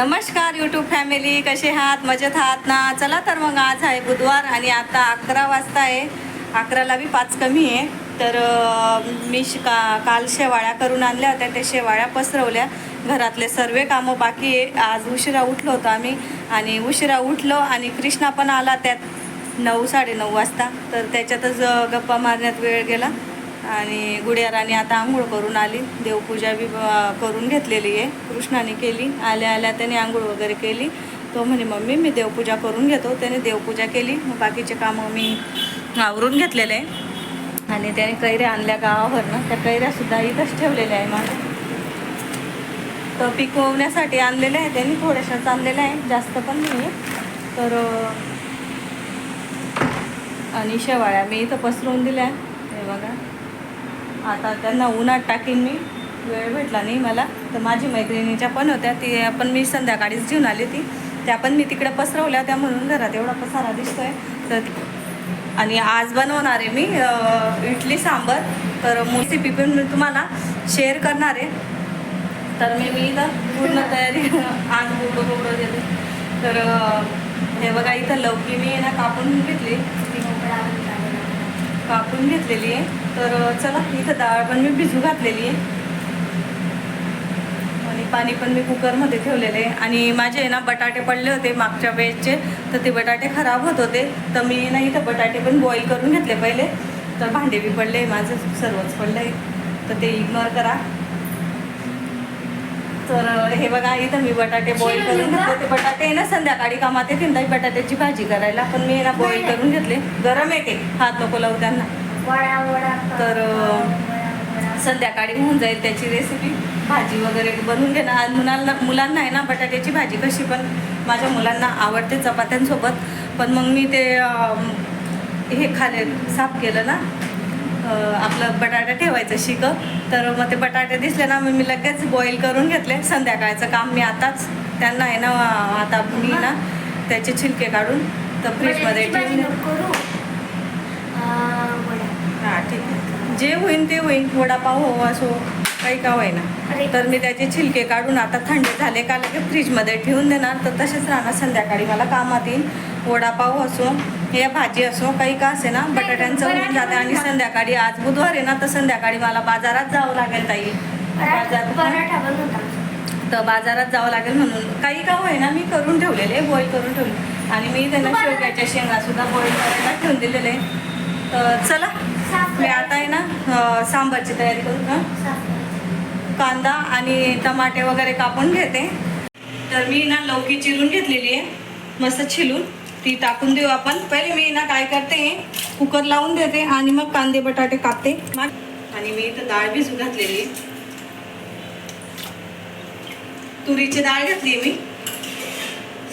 नमस्कार YouTube family कसे आहात? मजेत आहात ना? चला तर मग आज आहे बुधवार आणि आता अकरा वाजता आहे. अकराला बी पाच कमी आहे. तर मी का काल शेवाळ्या करून आणल्या होत्या. त्या शेवाळ्या पसरवल्या. घरातले सर्व कामं बाकी आहे. आज उशिरा उठलो होतो आम्ही आणि उशिरा उठलो आणि कृष्णा पण आला त्यात नऊ साडेनऊ वाजता. तर त्याच्यातच गप्पा मारण्यात वेळ गेला. आणि गुडिया राणी आता आंघोळ करून आली. देवपूजा बी करून घेतलेली आहे. कृष्णाने केली. आल्या आल्या त्याने आंघोळ वगैरे केली. तो म्हणे मम्मी मी देवपूजा करून घेतो. त्याने देवपूजा केली. मग बाकीचे कामं मी आवरून घेतलेले. आहे आणि त्याने कैऱ्या आणल्या गावावरनं. त्या कैऱ्यासुद्धा इथंच ठेवलेल्या आहे मला. तर पिकवण्यासाठी आणलेलं आहे त्यांनी थोड्याशाच आणलेल्या आहे जास्त पण नाही आहे तर आणि शेवाळ्या मी इथं पसरवून दिल्या. हे बघा. आता त्यांना उन्हात टाकीन मी. वेळ भेटला नाही मला. तर माझी मैत्रिणीच्या पण होत्या. ती पण मी संध्याकाळीच घेऊन आली ती त्या पण मी तिकडे पसरवल्या त्या म्हणून घरात एवढा पसारा दिसतो आहे तर आणि आज बनवणार आहे मी इडली सांबर. तर रेसिपी पण मी तुम्हाला शेअर करणार आहे. तर मी मी इथं पूर्ण तयारी आज बोबडं बोबडं देते. तर हे बघा इथं लवकी मी ना कापून घेतली. कापून घेतलेली आहे. तर चला इथं डाळ पण मी भिजू घातलेली आहे. आणि पाणी पण मी कुकरमध्ये ठेवलेले आहे. आणि माझे ना बटाटे पडले होते मागच्या वेळेसचे तर ते बटाटे खराब होत होते. तर मी ना इथं बटाटे पण बॉईल करून घेतले पहिले. तर भांडे बी पडले माझं सर्वच पडलं. आहे तर ते इग्नोर करा. तर हे बघा इथं मी बटाटे बॉईल करून घेतले ते बटाटे आहे ना संध्याकाळी कामात येतील ताई. बटाट्याची भाजी करायला. पण मी ना बॉईल करून घेतले. गरम आहे ते. हात नको लावू त्यांना. तर, संध्याकाळी होऊन जाईल त्याची रेसिपी भाजी वगैरे बनवून घेणं आणि मुलांना मुलांना आहे ना बटाट्याची भाजी कशी पण माझ्या मुलांना आवडते चपात्यांसोबत. पण मग मी ते हे खाले साफ केलं ना आपलं बटाटा ठेवायचं शिक. तर मग ते बटाटे दिसले ना मी लगेच बॉईल करून घेतले. संध्याकाळचं काम मी आताच त्यांना आहे ना आता मी ना त्याचे छिलके काढून तर फ्रीजमध्ये ठेवून हां ठीक आहे. जे होईन ते होईन. वडापाव हो असो काही का होईना. तर मी त्याचे छिलके काढून आता थंड झाले का लगेच फ्रीजमध्ये ठेवून देणार. तर तसेच राहणार. संध्याकाळी मला कामात येईल वडापाव असो हे भाजी असो काही का असे ना बटाट्यांचं होऊन जाते आणि संध्याकाळी आज बुधवार आहे ना तर संध्याकाळी मला बाजारात जावं लागेल ताई. बाजारात तर बाजारात जावं लागेल म्हणून. काही का होईना मी करून ठेवलेले बॉईल करून ठेवले. आणि मी त्यांना शेवग्याच्या शेंगा सुद्धा बॉईल करायला ठेवून दिलेले. तर चला मी आता आहे ना सांबारची तयारी करू का कांदा आणि टमाटे वगैरे कापून घेते. तर मी ना लौकी चिरून घेतलेली आहे. मस्त छिलून. ती टाकून देऊ आपण. पहिले मी ना काय करते कुकर लावून देते आणि मग कांदे बटाटे कापते. आणि मी इथं डाळ भिजू घातलेली तुरीची डाळ घेतली मी.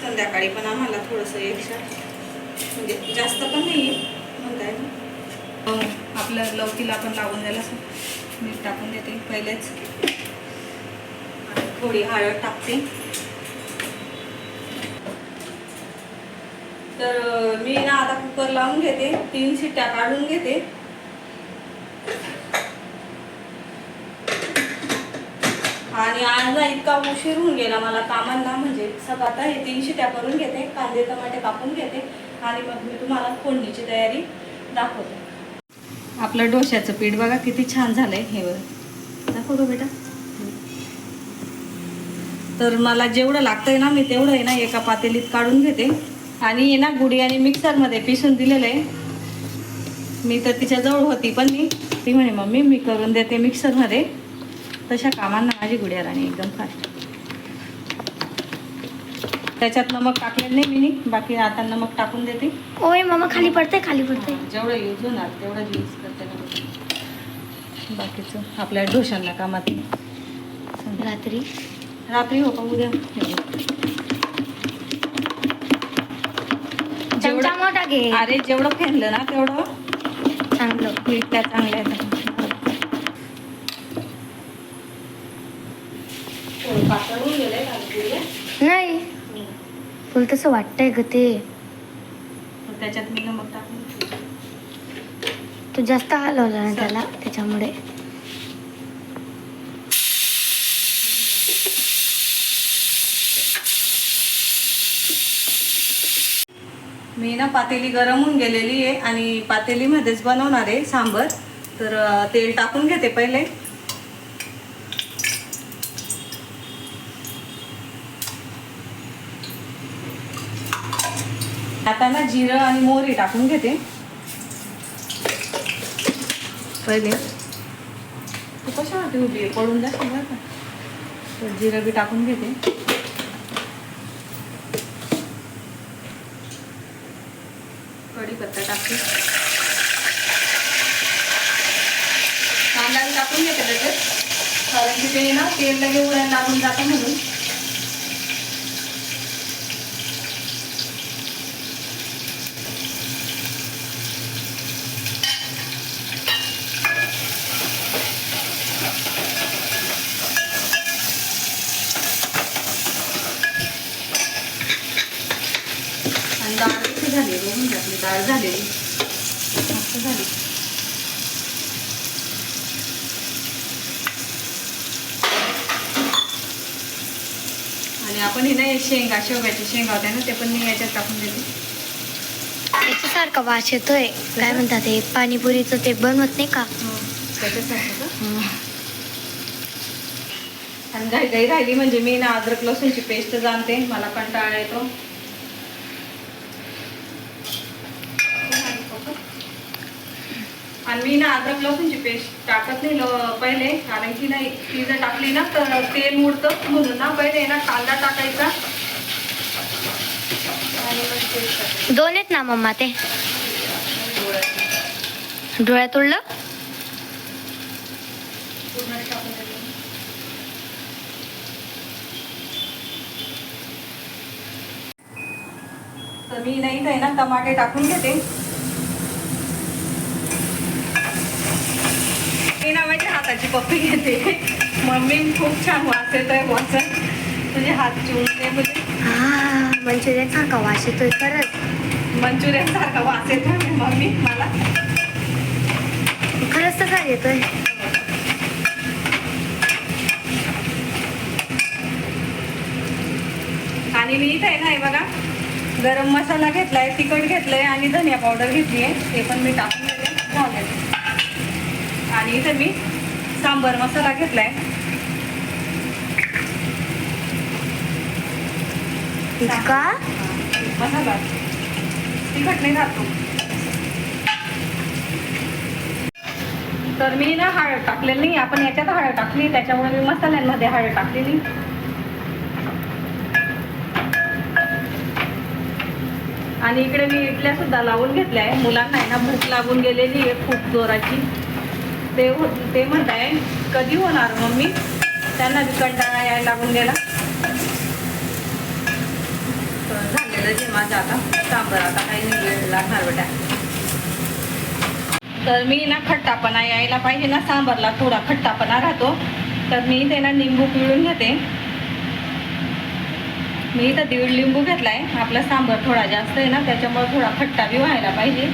संध्याकाळी पण आम्हाला थोडंसं एक्स्ट्रा म्हणजे जास्त पण नाही म्हणताय ना. अं, आपल्या लौकीला आपण लावून द्यायला मीठ टाकून देते पहिलेच. थोडी हळद टाकते. तर मी ना आता कुकर लावून घेते. तीन शिट्ट्या काढून घेते. आणि आज ना इतका उशीर होऊन गेला मला कामांना म्हणजे सग आता हे तीन शिट्या करून घेते. कांदे टमाटे कापून घेते. आणि मग मी तुम्हाला फोडणीची तयारी दाखवते. आपलं डोश्याचं पीठ बघा किती छान झालंय हे वर दाखवतो बेटा. तर मला जेवढं लागतंय ना मी तेवढं आहे ना एका पातेलीत काढून घेते. आणि ना गुडी आणि मिक्सरमध्ये पिसून दिलेलं आहे. मी तर तिच्याजवळ होती पण मी ती म्हणे मम्मी मी करून देते मिक्सरमध्ये. तशा कामांना माझी गुडिया राणी एकदम फास्ट त्याच्यात नमक टाकलेलं नाही मी बाकी आता नमक टाकून देते. ओय मामा खाली पडते खाली पडते जेवढं यूज होणार तेवढं यूज करते बाकीचं आपल्या डोशांना कामात. रात्री? रात्री हो का उद्या? मोठा घे. अरे जेवढं फेनलं ना तेवढं चांगलं. पीठ त्या चांगल्या? नाही. तुला तसं वाटतंय ग ते. त्याच्यात मी नमक टाकून. तू जास्त हलवला ना त्याला त्याच्यामुळे. मी ना पातेली गरम होऊन गेलेली आहे आणि पातेलीमध्येच बनवणार आहे सांबर. तर तेल टाकून घेते पहिले. आता ना जिरं आणि मोहरी टाकून घेते. पहिले. तू कशावरती उभी आहे? पडून जाशील बरं का तर जिरं बी टाकून घेते कढीपत्ता टाकते कांदा बी टाकून घेते त्याच्यात कारण की ते ना तेल लगे उडायला लागून जातं म्हणून. आणि डाळ कशी झाली? बघून घ्या डाळ झालेली मस्त झाली. हे नाही शेंगा शेवग्याची शेंगा होत्या ना ते पण मी याच्यात टाकून देते. याच्यासारखा वास येतोय. काय म्हणतात ते पाणीपुरीचं ते बनवत नाही का? त्याच्यासाठी का? आणि घाई घाई राहिली म्हणजे मी ना अद्रक लसूणची पेस्ट जाणते मला कंटाळा येतो. आणि मी ना अद्रक लसूणची पेस्ट टाकत नाही ल- पहिले कारण की नाही ती जर टाकली ना तर तेल मुडतं म्हणून ना पहिले ना कांदा टाकायचा. दोन आहेत ना मम्मा ते डोळ्यात. उडलं. तर मी नाही आहे ना टमाटे टाकून घेते मी ना माझ्या हाताची पप्पी घेते. मम्मी खूप छान वास येतोय वास तुझे हात चिवते म्हणजे हा मंचुरियन सारखा वास येतोय खरंच. मंचुरियन सारखा वास येतोय मम्मी मला. खरंच तसा येतोय. आणि मी इथे आहे ना हे बघा गरम मसाला घेतलाय तिखट घेतलंय आणि धनिया पावडर घेतली आहे ते पण मी टाकून आणि इथे मी सांबर मसाला घेतलाय. इतका? मसाला. तिखट नाही घालतो तर मी ना हळद टाकलेली नाही आपण याच्यात हळद टाकली त्याच्यामुळे मी मसाल्यांमध्ये हळद टाकलेली आणि इकडे मी इडल्या सुद्धा लावून घेतल्या आहे. मुलांना आहे ना भूक लागून गेलेली आहे खूप जोराची. ते हो ते म्हणत आहे कधी होणार मम्मी? त्यांना कंटाळा यायला लागून गेला. तर झालेलं जे माझं आता. सांबर आता काही नाही लागणार बेटा. तर मी ना खट्टापणा यायला पाहिजे ना सांबरला थोडा खट्टापणा राहतो. तर मी इथे ना लिंबू पिळून घेते. मी इथं दीड लिंबू घेतलाय. आपला सांबर थोडा जास्त आहे ना त्याच्यामुळे थोडा खट्टा बी व्हायला पाहिजे.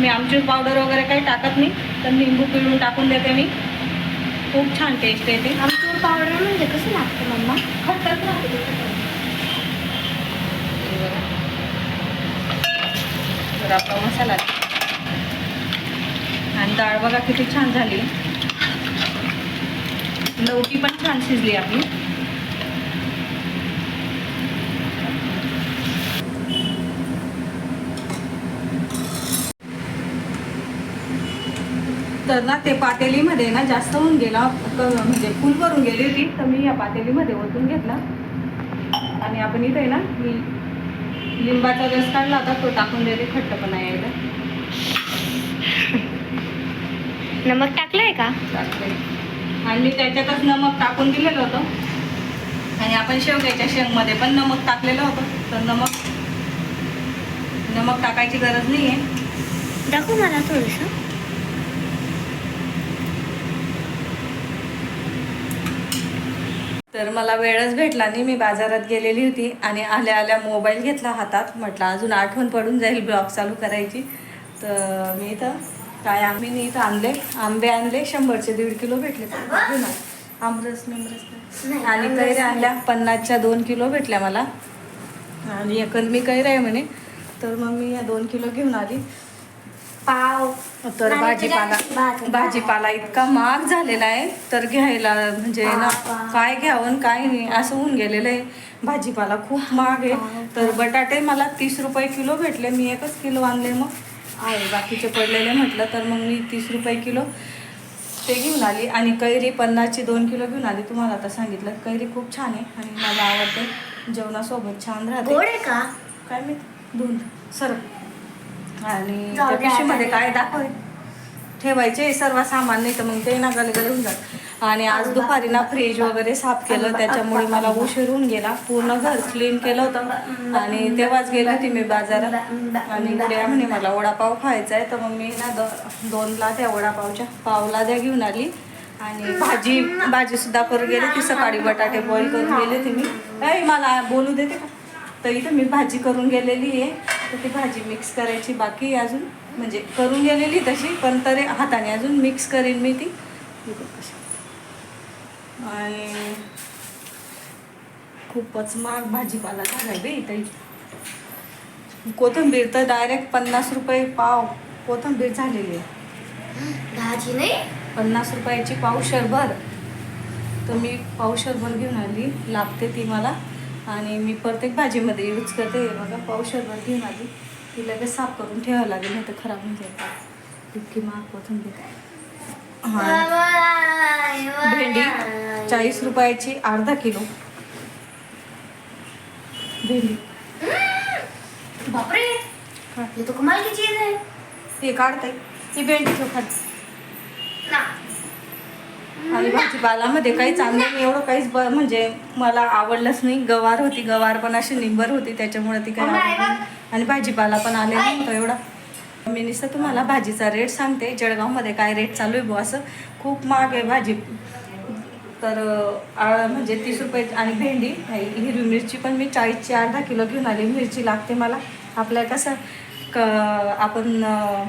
मी आमचूर पावडर वगैरे काही टाकत नाही तर लिंबू पिळून टाकून देते मी. खूप छान टेस्ट येते. आमचूर पावडर म्हणजे कसं लागतं मम्मा? खट्टच राहते ते खट्ट. बघा. तर आपला मसाला. आणि डाळ बघा किती छान झाली. लवकी पण छान शिजली आपली. तर ना ते पातेलीमध्ये ना जास्त होऊन गेला. म्हणजे फुल भरून गेली होती तर मी या पातेलीमध्ये ओतून घेतला. आणि आपण इथे ना मी लिंबाचा रस काढला होता तो टाकून देते खट्टपणा यायला नमक टाकलंय का? आणि मी त्याच्यातच नमक टाकून दिलेलं होतं. आणि आपण शेवग्याच्या शेंगमध्ये पण नमक टाकलेलं होतं. तर नमक नमक टाकायची गरज नाही आहे दाखव मला थोडस. तर मला वेळच भेटला नाही. मी बाजारात गेलेली होती आणि आल्या आल्या मोबाईल घेतला हातात. म्हटलं अजून आठवण पडून जाईल ब्लॉग चालू करायची. तर मी इथं काय आम्ही मी इथं आणले. आंबे आणले. शंभरचे दीड किलो भेटले. आमरस निमरस नाही, आणि कैऱ्या. आणल्या. पन्नासच्या दोन किलो भेटल्या मला. आणि या कलमी कैऱ्या आहे म्हणे. तर मग मी या दोन किलो घेऊन आली. पाव तर भाजीपाला भाजीपाला इतका महाग झालेला आहे तर घ्यायला म्हणजे ना. काय घ्यावं काय नाही असं होऊन गेलेलं आहे. भाजीपाला खूप महाग आहे. तर बटाटे मला तीस रुपये किलो भेटले मी एकच किलो आणले मग. आहे बाकीचे पडलेले म्हटलं तर मग मी तीस रुपये किलो ते घेऊन आली. आणि कैरी पन्नासची दोन किलो घेऊन आली. तुम्हाला आता सांगितलं कैरी खूप छान आहे आणि मला आवडते. जेवणासोबत छान राहते. काय मी दोन. सर आणि त्या द्या पिशवीमध्ये. काय दाखव ठेवायचे सर्व सामान नाही तर मग ते ना गलगल होऊन जात. आणि आज दुपारी ना फ्रीज वगैरे साफ केलं त्याच्यामुळे मला उशीर होऊन गेला. पूर्ण घर क्लीन केलं होतं. आणि तेव्हाच गेली होती मी बाजारात. आणि इकडे म्हणे मला वडापाव खायचा आहे तर मग मी ना दो दोन लाद्या वडापावच्या पाव लाद्या घेऊन आली. आणि भाजी भाजी सुद्धा करून गेले ती सकाळी बटाटे बॉईल करून गेले ती मी. मला बोलू देते का तर इथं मी भाजी करून गेलेली आहे. तर ती भाजी मिक्स करायची बाकी अजून. म्हणजे करून गेलेली तशी पण तरी हाताने अजून मिक्स करीन मी ती. कशी. आणि खूपच महाग भाजीपाला झालाय बे इथं कोथिंबीर तर डायरेक्ट पन्नास रुपये पाव कोथिंबीर झालेली आहे. भाजी नाही? पन्नास रुपयाची पावशरभर. तर मी पावशरभर घेऊन आली. लागते ती मला. आणि मी प्रत्येक भाजीमध्ये यूज करते. बघा पावशरभर घेऊन आली ती लगेच साफ करून ठेवावं लागेल नाही तर खराब होऊन जाईल. इतकी महाग कोथिंबीर हां भेंडी चाळीस रुपयाची अर्धा किलो. भेंडी. बापरे! हा. ये तो कमाल की चीज है काढते. ही भेंडी चोखा ना आणि भाजीपालामध्ये काहीच आणलं नाही एवढं काहीच ब म्हणजे मला आवडलंच नाही. गवार होती गवार पण अशी निंबर होती त्याच्यामुळे ती काही आवडली. आणि भाजीपाला पण आले नव्हतं एवढा. मी नुसतं तुम्हाला भाजीचा रेट सांगते. जळगावमध्ये काय रेट चालू आहे बुवा असं? खूप महाग आहे भाजी. तर म्हणजे तीस रुपये आणि भेंडी हिरवी मिरची पण मी चाळीसची अर्धा किलो घेऊन आली. मिरची लागते मला. आपल्या कसं क आपण अ,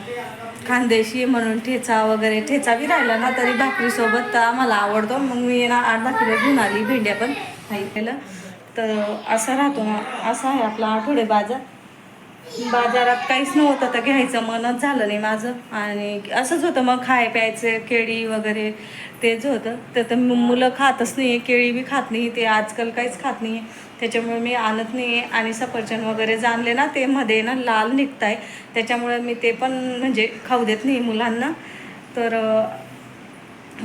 खानदेशी म्हणून ठेचा वगैरे ठेचा बी राहिला ना तरी भाकरीसोबत तर आम्हाला आवडतो. मग मी ना अर्धा किलो घेऊन आली भेंड्या पण नाही केलं. तर असं राहतो ना असा आहे आपला आठवडे बाजार. बाजारात काहीच नव्हतं तर घ्यायचं मनच झालं नाही माझं. आणि असंच होतं मग खाय प्यायचं केळी वगैरे तेच होतं. तर तर मुलं खातच नाही आहे केळी बी खात नाही ते आजकाल काहीच खात नाही. आहे त्याच्यामुळे मी आणत नाही आहे आणि सफरचंद वगैरे जाणले ना ते मध्ये ना लाल निघत आहे त्याच्यामुळे मी ते पण म्हणजे खाऊ देत नाही मुलांना. तर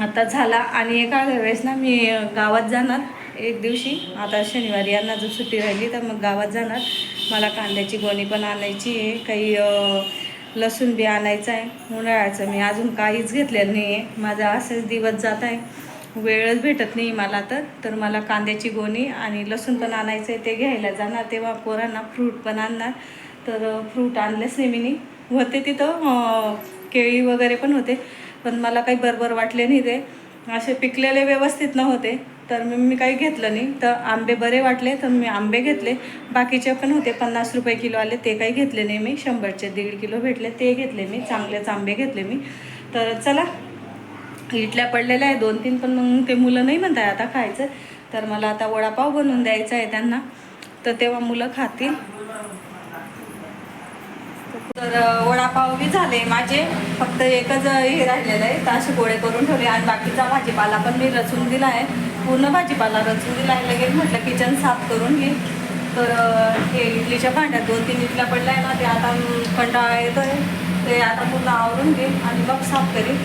आता झाला. आणि एका वेळेस ना मी गावात जाणार एक दिवशी. आता शनिवारी यांना जर सुट्टी राहिली तर मग गावात जाणार. मला कांद्याची गोणी पण आणायची आहे. काही लसूण बी आणायचं आहे उन्हाळ्याचं. मी अजून काहीच घेतलेलं नाही आहे माझा असेच दिवस जात आहे. वेळच भेटत नाही मला तर. तर मला कांद्याची गोणी आणि लसूण पण आणायचं आहे ते घ्यायला जाणार. तेव्हा पोरांना फ्रूट पण आणणार. तर फ्रूट आणलेच नाही मी. होते तिथं केळी वगैरे पण होते. पण मला काही बरोबर वाटले नाही ते. असे पिकलेले व्यवस्थित नव्हते. तर मी मी काही घेतलं नाही. तर आंबे बरे वाटले तर मी आंबे घेतले. बाकीचे पण होते पन्नास रुपये किलो आले ते काही घेतले नाही मी. शंभरचे दीड किलो भेटले ते घेतले मी. चांगलेच आंबे घेतले मी. तर चला इडल्या पडलेल्या आहे दोन तीन पण मग ते मुलं नाही म्हणताय आता खायचं. तर मला आता वडापाव बनवून द्यायचा आहे त्यांना. तर तेव्हा मुलं खातील. तर वडापाव बी झाले माझे. फक्त एकच हे राहिलेलं आहे. तर असे गोळे करून ठेवले. आणि बाकीचा भाजीपाला पण मी रचून दिला आहे. पूर्ण भाजीपाला रचून दिला आहे. लगेच म्हटलं किचन साफ करून घे. तर हे इडलीच्या भांड्यात दोन तीन इडल्या पडल्या आहे ना ते आता कंटाळा येतो आहे ते आता पूर्ण आवरून घे. आणि मग साफ करेन.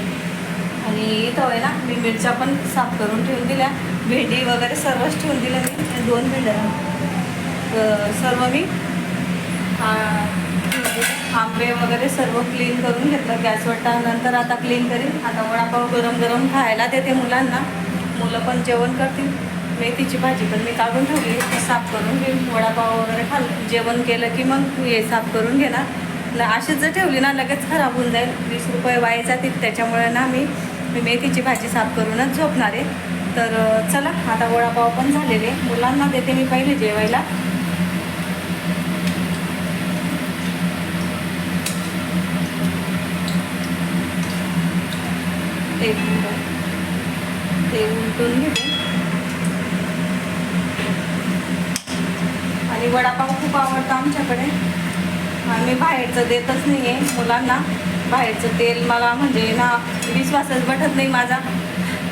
आणि इथं आहे ना मी मिरच्या पण साफ करून ठेवून दिल्या. भेंडी वगैरे सर्वच ठेवून दिल्या मी. आणि दोन भेंड्या. तर सर्व मी आंबे वगैरे सर्व क्लीन करून घेतलं. गॅसवर नंतर आता क्लीन करीन. आता वडापाव गरम गरम खायला देते मुलांना. मुलं पण जेवण करतील. मेथीची भाजी पण मी काढून ठेवली. ती साफ करून घेईन. वडापाव वगैरे खाल जेवण केलं की मग हे साफ करून घेणार. अशीच जर ठेवली ना लगेच खराब होऊन जाईल. वीस रुपये वाया जातील. त्याच्यामुळे ना मी मी मेथीची भाजी साफ करूनच झोपणार आहे. तर चला आता वडापाव पण झालेले. मुलांना देते मी पहिले जेवायला. ते उलटून घेते. आणि वडापाव खूप आवडतो आमच्याकडे. आम्ही बाहेरचं देतच नाही आहे मुलांना. बाहेरचं तेल मला म्हणजे ना विश्वासच बटत नाही माझा.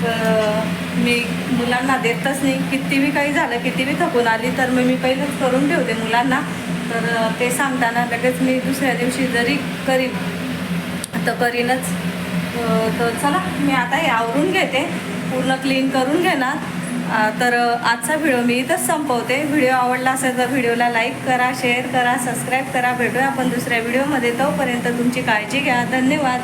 तर मी मुलांना देतच नाही. किती बी काही झालं किती बी थकून आली तर मग मी पहिलंच करून ठेवते मुलांना. तर ते सांगताना लगेच मी दुसऱ्या दिवशी जरी करीन तर करीनच. तर चला मी आता हे आवरून घेते. पूर्ण क्लीन करून घेणार. तर आजचा व्हिडिओ मी इथंच संपवते. व्हिडिओ आवडला असेल तर व्हिडिओला लाईक करा शेअर करा सबस्क्राईब करा. भेटूया आपण दुसऱ्या व्हिडिओमध्ये. तोपर्यंत तुमची काळजी घ्या. धन्यवाद.